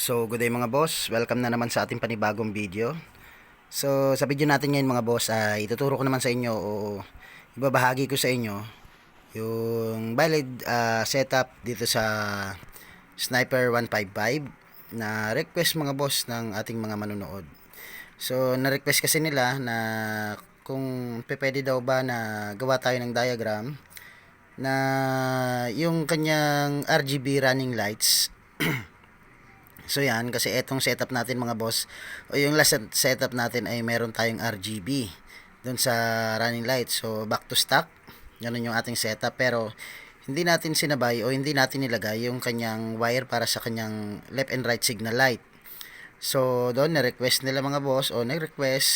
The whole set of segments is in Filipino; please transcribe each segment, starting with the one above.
So, good day mga boss. Welcome na naman sa ating panibagong video. So, sa video natin ngayon mga boss, ay ituturo ko naman sa inyo o ibabahagi ko sa inyo yung valid ah, setup dito sa Sniper 155 na request mga boss ng ating mga manonood. So, na-request kasi nila na kung pwede daw ba na gawa tayo ng diagram na yung kanyang RGB running lights So yan, kasi etong setup natin mga boss, o yung last set- setup natin ay meron tayong RGB doon sa running light. So back to stock, ganun yung ating setup. Pero hindi natin sinabay o hindi natin nilagay yung kanyang wire para sa kanyang left and right signal light. So doon na-request nila mga boss o nag-request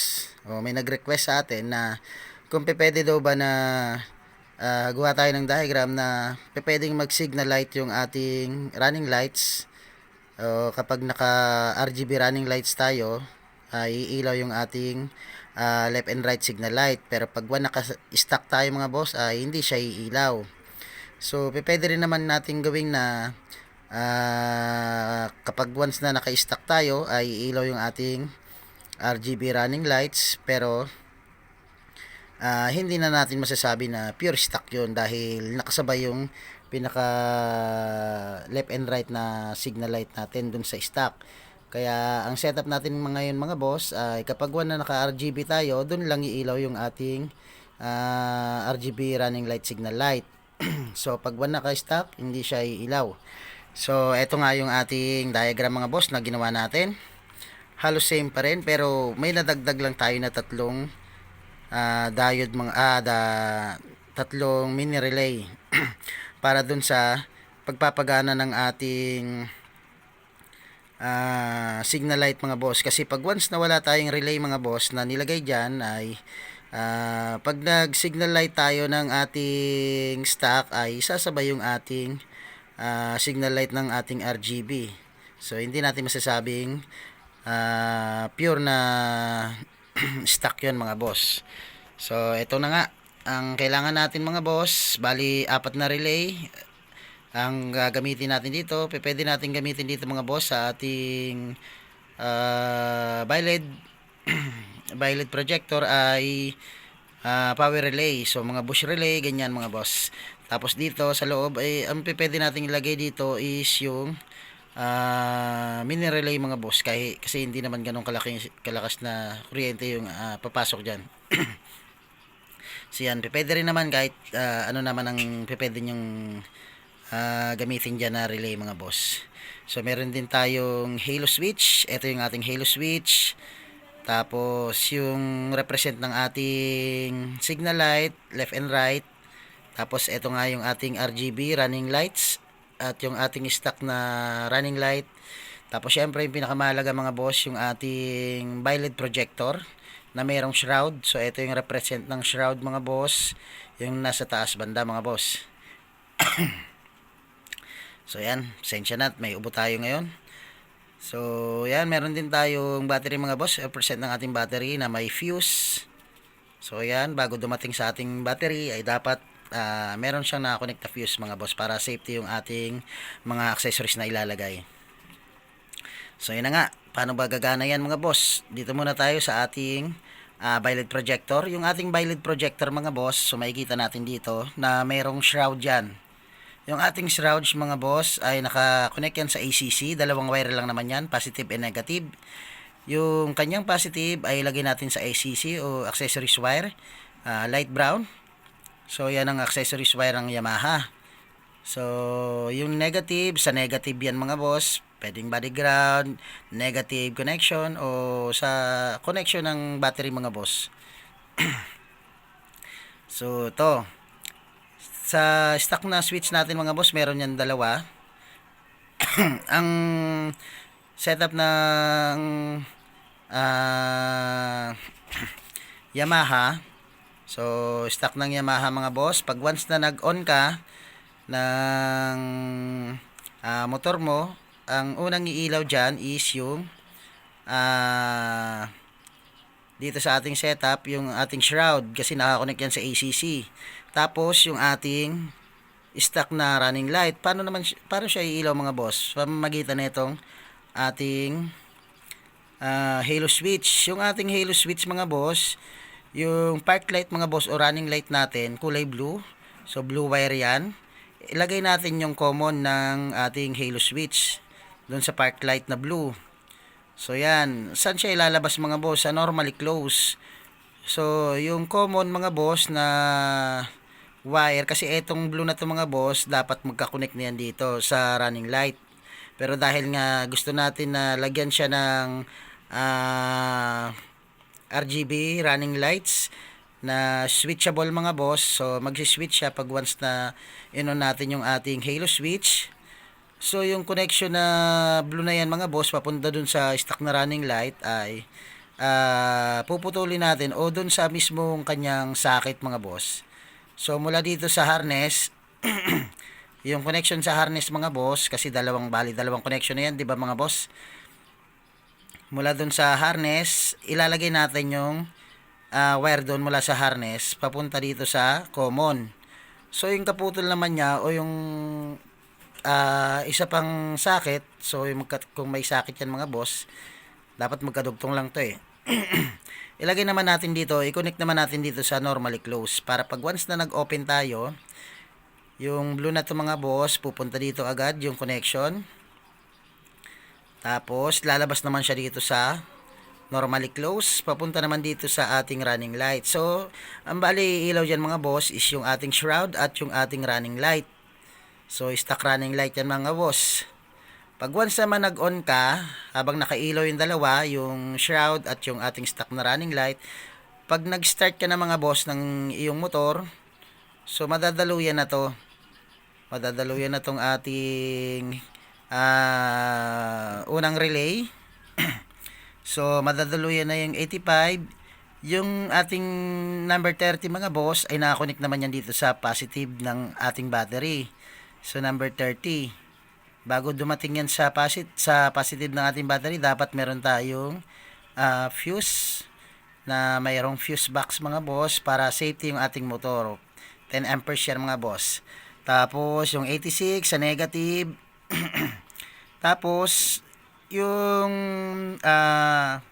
o may nag-request sa atin na kung pwede daw ba na ah, gawa tayo ng diagram na pwedeng mag-signal light yung ating running lights o kapag naka RGB running lights tayo, ay iilaw yung ating ah, left and right signal light. Pero pag one naka-stack tayo mga boss, ay hindi siya iilaw. So, pwede rin naman natin gawing na ah, kapag once na naka-stack tayo, ay iilaw yung ating RGB running lights. Pero, ah, hindi na natin masasabi na pure stock yun dahil nakasabay yung pinaka left and right na signal light natin dun sa stock. Kaya ang setup natin mga ngayon mga boss ay kapag one na naka RGB tayo, dun lang iilaw yung ating ah, RGB running light signal light. so pag one naka stock, hindi siya iilaw. So eto nga yung ating diagram mga boss na ginawa natin. Halos same pa rin pero may nadagdag lang tayo na tatlong ah, diode mga ah, da, tatlong mini relay para dun sa pagpapagana ng ating ah, signal light mga boss. Kasi pag once na wala tayong relay mga boss na nilagay dyan ay ah, pag nag signal light tayo ng ating stock ay sasabay yung ating ah, signal light ng ating RGB so hindi natin masasabing ah, pure na stock yun mga boss. So ito na nga ang kailangan natin mga boss bali apat na relay. Ang gagamitin natin dito pwede natin gamitin dito mga boss sa ating uh, BiLED BiLED projector ay ah, power relay. So mga bush relay ganyan mga boss. Tapos dito sa loob ay ang pe- pwede natin ilagay dito is yung ah, mini relay mga boss. Kahit kasi hindi naman ganun kalaki kalakas na kuryente yung ah, papasok diyan So yan, pwede rin naman kahit ah, ano naman ang pwede yung gamitin dyan na relay mga boss. So meron din tayong halo switch. Ito yung ating halo switch. Tapos yung represent ng ating signal light, left and right. Tapos ito nga yung ating RGB running lights at yung ating stock na running light. Tapos syempre yung pinakamahalaga mga boss yung ating BiLED projector na mayroong shroud. So ito yung represent ng shroud mga boss, yung nasa taas banda mga boss. so yan, sensya na, may ubo tayo ngayon. So yan, meron din tayong battery mga boss, represent ng ating battery na may fuse. So yan, bago dumating sa ating battery ay dapat ah, meron siyang nakakonect na fuse mga boss para safety yung ating mga accessories na ilalagay. So yun na nga, paano ba gagana yan mga boss? Dito muna tayo sa ating ah, BiLED projector. Yung ating BiLED projector mga boss, so makikita natin dito na mayroong shroud yan. Yung ating shroud mga boss ay naka-connect yan sa ACC. Dalawang wire lang naman yan, positive and negative. Yung kanyang positive ay lagay natin sa ACC o accessories wire, ah, light brown. So yan ang accessories wire ng Yamaha. So, yung negative, sa negative yan mga boss, pwedeng body ground, negative connection, o sa connection ng battery mga boss. so, to. Sa stock na switch natin mga boss, meron yan dalawa. Ang setup ng ah, Yamaha, so stock ng Yamaha mga boss, pag once na nag-on ka, ng ah, motor mo, ang unang iilaw dyan is yung ah, dito sa ating setup, yung ating shroud kasi nakakonect yan sa ACC. Tapos yung ating stock na running light. Paano naman paano siya iilaw mga boss? Pamamagitan nitong ating ah, halo switch. Yung ating halo switch mga boss, yung park light mga boss o running light natin, kulay blue. So blue wire yan. Ilagay natin yung common ng ating halo switch doon sa park light na blue. So yan, saan siya ilalabas mga boss? Sa normally close. So yung common mga boss na wire kasi etong blue na to mga boss dapat magka-connect na yan dito sa running light. Pero dahil nga gusto natin na lagyan siya ng ah, RGB running lights na switchable mga boss. So magsi-switch siya pag once na ino natin yung ating halo switch. So yung connection na blue na yan mga boss papunta dun sa stock na running light ay ah, puputulin natin o dun sa mismong kanyang socket mga boss. So mula dito sa harness yung connection sa harness mga boss kasi dalawang bali dalawang connection na yan 'di ba mga boss? Mula dun sa harness ilalagay natin yung ah, wire doon mula sa harness papunta dito sa common. So yung kaputol naman niya o yung ah, isa pang socket, so yung magka, kung may socket yan mga boss, dapat magkadugtong lang to eh. Ilagay naman natin dito, i-connect naman natin dito sa normally close para pag once na nag-open tayo, yung blue na to mga boss, pupunta dito agad yung connection. Tapos lalabas naman siya dito sa normally close, papunta naman dito sa ating running light. So, ang bali ilaw dyan mga boss is yung ating shroud at yung ating running light. So, stock running light yan mga boss. Pag once naman nag-on ka, habang nakailaw yung dalawa, yung shroud at yung ating stock na running light, pag nag-start ka na mga boss ng iyong motor, so madadaluyan na to. Madadaluyan na tong ating ah, unang relay. so, madadaluyan na yung 85. Yung ating number 30 mga boss ay nakakonect naman yan dito sa positive ng ating battery. So number 30. Bago dumating yan sa positive, sa positive ng ating battery, dapat meron tayong ah, fuse na mayroong fuse box mga boss para safety yung ating motor. 10 amperes yan mga boss. Tapos yung 86 sa negative. Tapos yung ah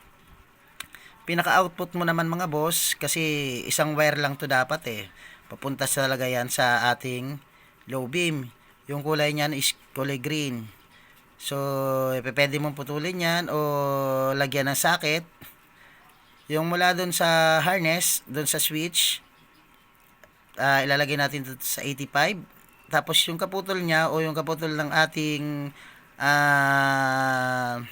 pinaka-output mo naman mga boss kasi isang wire lang to dapat eh. Papunta talaga yan sa ating low beam. Yung kulay niyan is kulay green. So, eh, pwede mong putulin yan o lagyan ng socket. Yung mula doon sa harness, doon sa switch, ah, ilalagay natin sa 85. Tapos yung kaputol niya o yung kaputol ng ating ah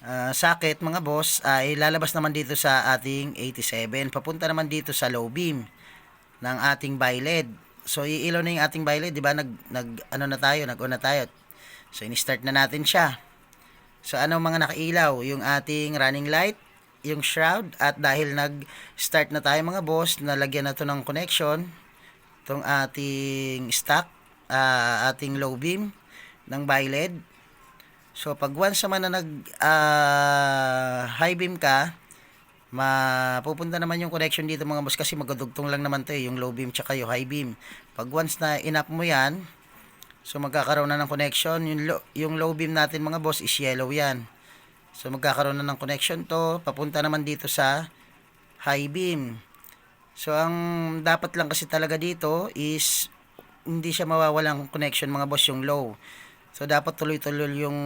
ah, socket mga boss ay lalabas naman dito sa ating 87 papunta naman dito sa low beam ng ating BiLED so iilaw na yung ating BiLED di ba? Nag, nag ano na tayo nag on na tayo. So ini-start na natin siya. So ano mga nakailaw? Yung ating running light yung shroud at dahil nag-start na tayo mga boss nalagyan na to ng connection tong ating stock ah, ating low beam ng BiLED So pag once naman na nag ah, high beam ka, mapupunta naman yung connection dito mga boss kasi magdudugtong lang naman to eh, yung low beam tsaka yung high beam. Pag once na inap mo yan, so magkakaroon na ng connection, yung, lo- yung low beam natin mga boss is yellow yan. So magkakaroon na ng connection to, papunta naman dito sa high beam. So ang dapat lang kasi talaga dito is hindi siya mawawalang connection mga boss yung low. So dapat tuloy-tuloy yung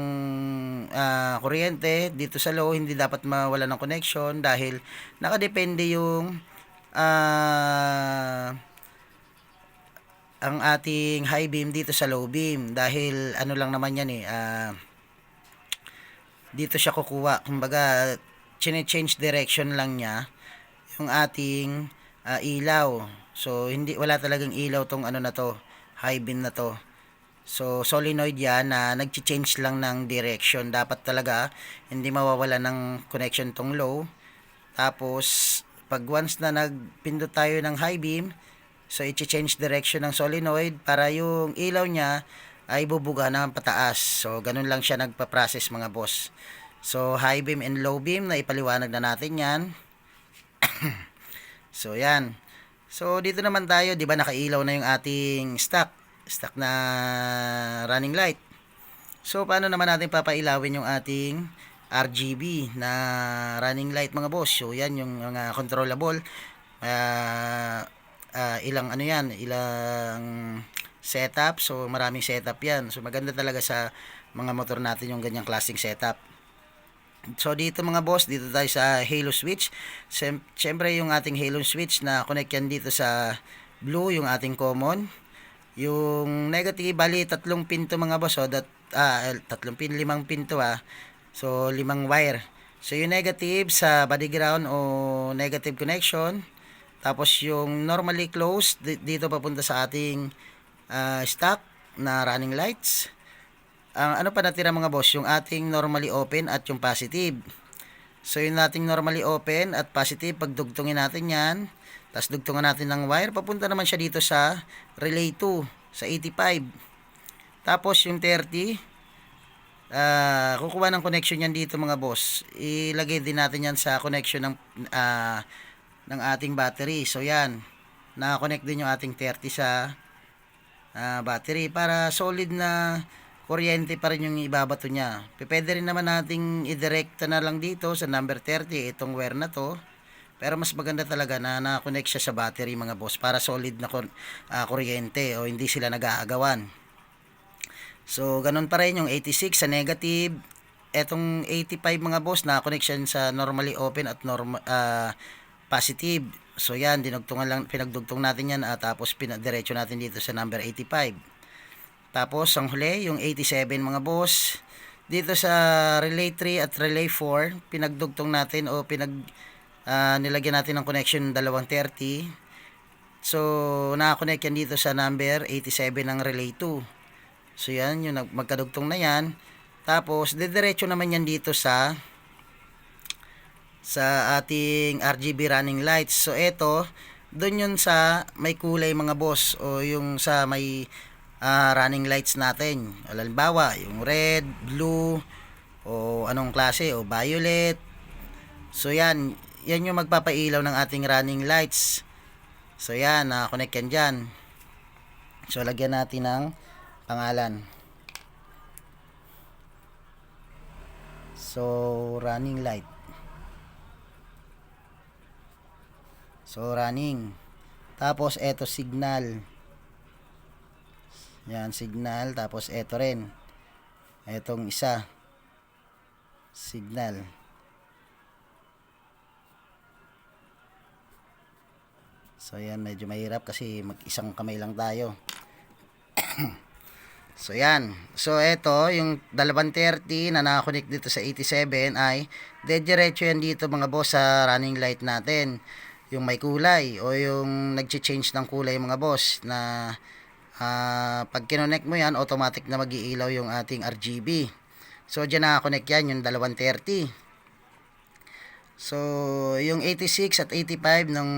ah, kuryente dito sa low, hindi dapat mawala ng connection dahil nakadepende yung ah, ang ating high beam dito sa low beam. Dahil ano lang naman yan eh ah, dito siya kukuha. Kumbaga chine-change direction lang niya yung ating ah, ilaw. So hindi wala talagang ilaw tong ano na to high beam na to So, solenoid yan na nag-change lang ng direction. Dapat talaga, hindi mawawala ng connection tong low. Tapos, pag once na nagpindot tayo ng high beam, so i-change direction ng solenoid para yung ilaw niya ay bubuga ng pataas. So, ganun lang siya nagpa-process mga boss. So, high beam and low beam, na ipaliwanag na natin yan. so, yan. So, dito naman tayo, di ba nakailaw na yung ating stock stock na running light. So, paano naman natin papailawin yung ating RGB na running light mga boss? So, yan yung mga controllable. Ah, ah, ilang ano yan, ilang setup. So, maraming setup yan. So, maganda talaga sa mga motor natin yung ganyang klaseng setup. So dito mga boss, dito tayo sa Halo switch. Siyem- Siyempre yung ating Halo switch na connect yan dito sa blue, yung ating common. Yung negative, bali tatlong pinto mga boss. So that, ah, tatlong pin, limang pinto ah. So limang wire. So yung negative sa body ground o negative connection. Tapos yung normally closed, di- dito papunta sa ating ah, stock na running lights ang ano pa natira mga boss, yung ating normally open at yung positive. So yung ating normally open at positive, pagdugtungin natin yan, tapos dugtungan natin ng wire, papunta naman siya dito sa relay 2, sa 85. Tapos yung 30, ah kukuha ng connection yan dito mga boss. Ilagay din natin yan sa connection ng, ah, ng ating battery. So yan, nakakonect din yung ating 30 sa ah, battery para solid na kuryente pa rin yung ibabato niya. Pwede rin naman nating idirekta na lang dito sa number 30 itong wire na to. Pero mas maganda talaga na na-connect siya sa battery mga boss para solid na ah, kuryente o hindi sila nag-aagawan. So, ganun pa rin yung 86 sa negative. Etong 85 mga boss na connection sa normally open at normal positive. So yan, dinugtungan lang, pinagdugtong natin yan at tapos pinadiretso natin dito sa number 85. Tapos ang huli, yung 87 mga boss. Dito sa relay 3 at relay 4, pinagdugtong natin o pinag ah, nilagyan natin ng connection dalawang 30. So, nakakonect yan dito sa number 87 ng relay 2. So, yan, yung magkadugtong na yan. Tapos, didiretso naman yan dito sa sa ating RGB running lights. So, ito, doon yun sa may kulay mga boss o yung sa may ah, running lights natin. Halimbawa, yung red, blue, o anong klase, o violet. So, yan, yan yung magpapailaw ng ating running lights. So, yan, nakakonect yan dyan. So, lagyan natin ng pangalan. So, running light. So, running. Tapos, eto signal. Yan, signal. Tapos, eto rin. Etong isa. Signal. So, yan. Medyo mahirap kasi mag-isang kamay lang tayo. So yan. So ito, yung 230 na nakakonect dito sa 87 ay dediretso yan dito mga boss sa running light natin. Yung may kulay o yung nag-change ng kulay mga boss na ah, pag kinonect mo yan, automatic na mag-iilaw yung ating RGB. So dyan nakakonect yan, yung 230. So, yung 86 at 85 ng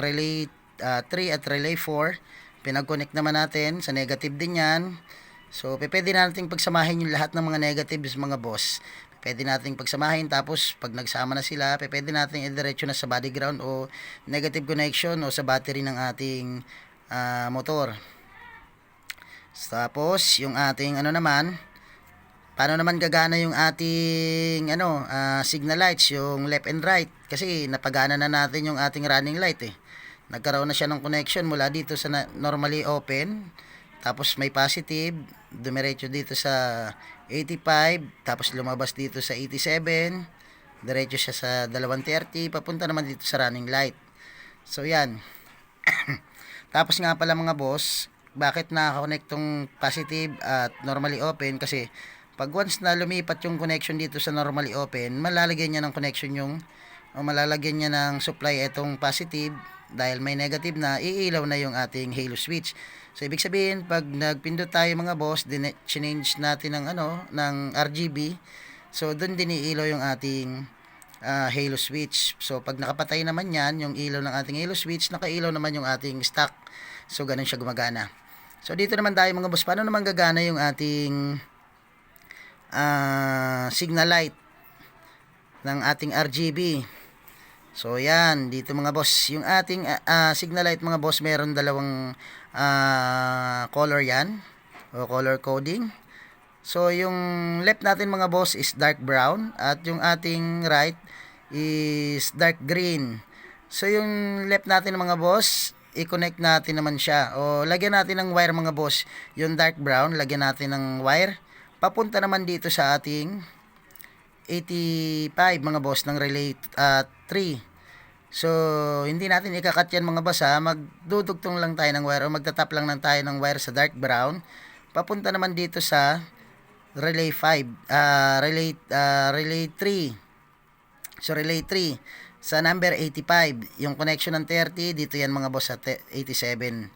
relay ah, 3 at relay 4, pinag-connect naman natin sa negative din yan. So, pwede nating pagsamahin yung lahat ng mga negatives mga boss. Pwede nating pagsamahin tapos pag nagsama na sila, pwede nating idiretso na sa body ground o negative connection o sa battery ng ating ah, motor. Tapos, yung ating ano naman, paano naman gagana yung ating ano, ah, signal lights, yung left and right kasi napagana na natin yung ating running light eh. Nagkaroon na siya ng connection mula dito sa normally open, tapos may positive, dumiretso dito sa 85, tapos lumabas dito sa 87, diretso siya sa 230, papunta naman dito sa running light. So yan. Tapos nga pala mga boss, bakit nakakonect tong positive at normally open? Kasi pag once na lumipat yung connection dito sa normally open, malalagyan niya ng connection yung o malalagyan niya ng supply itong positive dahil may negative na iilaw na yung ating halo switch. So ibig sabihin pag nagpindot tayo mga boss, din change natin ng ano ng RGB. So doon din iilaw yung ating ah, halo switch. So pag nakapatay naman yan, yung ilaw ng ating halo switch, nakailaw naman yung ating stock. So ganun siya gumagana. So dito naman tayo mga boss, paano naman gagana yung ating ah, signal light ng ating RGB? So yan, dito mga boss, yung ating ah, ah, signal light mga boss, meron dalawang ah, color yan o color coding. So, yung left natin mga boss is dark brown at yung ating right is dark green. So, yung left natin mga boss, i-connect natin naman siya. O, lagyan natin ng wire mga boss. Yung dark brown, lagyan natin ng wire. Papunta naman dito sa ating 85 mga boss ng relay at 3. So, hindi natin ikakat yan mga boss ha. Magdudugtong lang tayo ng wire o magtatap lang ng tayo ng wire sa dark brown. Papunta naman dito sa relay 5, ah relay, ah relay 3. So, relay 3 sa number 85. Yung connection ng 30, dito yan mga boss sa te- 87.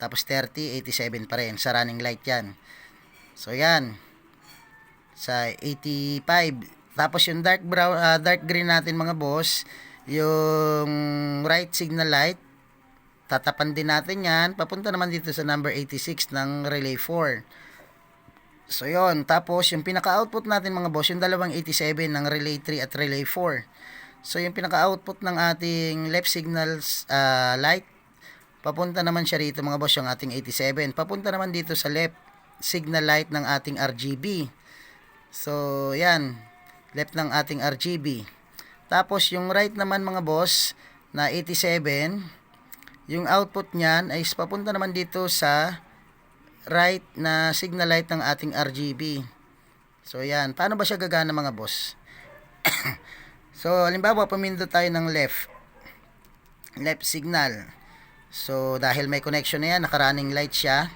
Tapos 30, 87 pa rin. Sa running light yan. So, yan. Sa 85. Tapos yung dark brown, ah, dark green natin mga boss, yung right signal light, tatapan din natin yan. Papunta naman dito sa number 86 ng relay 4. So, yon Tapos, yung pinaka-output natin mga boss, yung dalawang 87 ng relay 3 at relay 4. So, yung pinaka-output ng ating left signals ah, light, papunta naman siya rito mga boss, yung ating 87. Papunta naman dito sa left signal light ng ating RGB. So, yan. Left ng ating RGB. Tapos, yung right naman mga boss, na 87, yung output niyan ay papunta naman dito sa right na signal light ng ating RGB. So, yan. Paano ba siya gagana mga boss? so, halimbawa, pumindot tayo ng left. Left signal. So, dahil may connection na yan, naka-running light siya.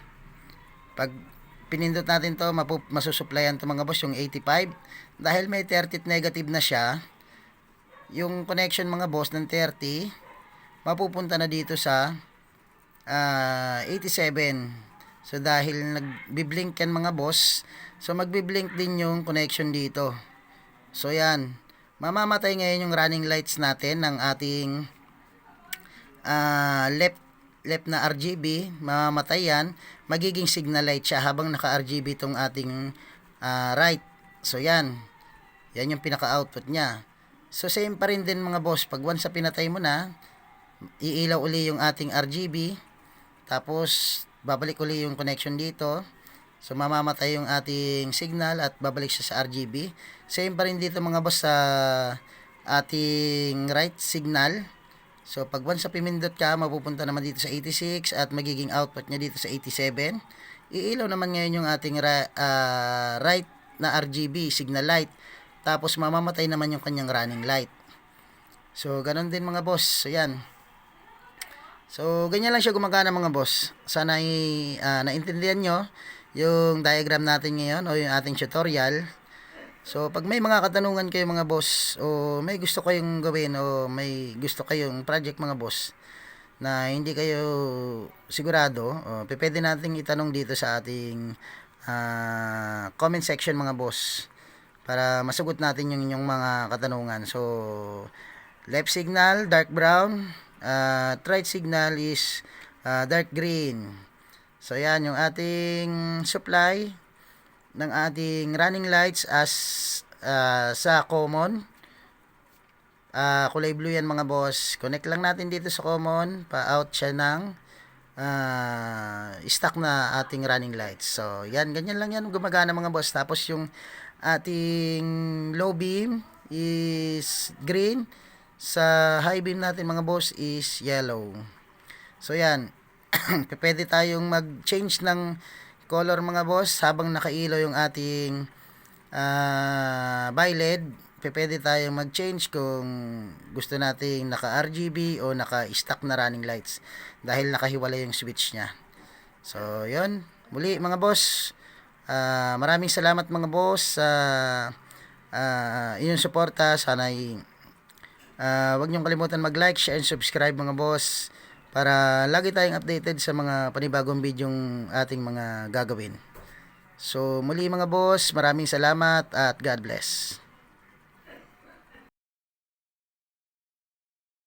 Pag pinindot natin to, mapu- masusuplayan to mga boss, yung 85. Dahil may 30 negative na siya, yung connection mga boss ng 30, mapupunta na dito sa ah, 87. So dahil nagbi-blink yan mga boss, so magbi-blink din yung connection dito. So yan, mamamatay ngayon yung running lights natin ng ating ah, left left na RGB, mamamatay yan, magiging signal light siya habang naka-RGB itong ating ah, right. So yan, yan yung pinaka-output niya. So same pa rin din mga boss, pag once sa pinatay mo na, iilaw uli yung ating RGB, tapos babalik uli yung connection dito. So mamamatay yung ating signal at babalik siya sa RGB. Same pa rin dito mga boss sa ating right signal. So pag once sa pimindot ka, mapupunta naman dito sa 86 at magiging output niya dito sa 87. Iilaw naman ngayon yung ating ra- ah, right na RGB signal light. Tapos mamamatay naman yung kanyang running light. So ganun din mga boss. So yan. So, ganyan lang siya gumagana mga boss. Sana ay ah, naintindihan nyo yung diagram natin ngayon o yung ating tutorial. So, pag may mga katanungan kayo mga boss o may gusto kayong gawin o may gusto kayong project mga boss na hindi kayo sigurado, o, pwede nating itanong dito sa ating ah, comment section mga boss para masagot natin yung inyong mga katanungan. So, left signal, dark brown, uh, right signal is ah, dark green. So, yan yung ating supply ng ating running lights as ah, sa common. Ah, kulay blue yan mga boss. Connect lang natin dito sa common. Pa-out siya ng ah, stock na ating running lights. So, yan. Ganyan lang yan. Gumagana mga boss. Tapos yung ating low beam is green. Sa high beam natin mga boss is yellow. So, yan. Pwede tayong mag-change ng color mga boss habang nakailaw yung ating ah violet pwede tayong mag-change kung gusto nating naka RGB o naka stock na running lights dahil nakahiwalay yung switch niya. So yon muli mga boss ah, maraming salamat mga boss sa uh, inyong suporta. Sana ay ah, wag niyong kalimutan mag-like, share, and subscribe mga boss para lagi tayong updated sa mga panibagong bidyong ating mga gagawin. So muli mga boss, maraming salamat at God bless.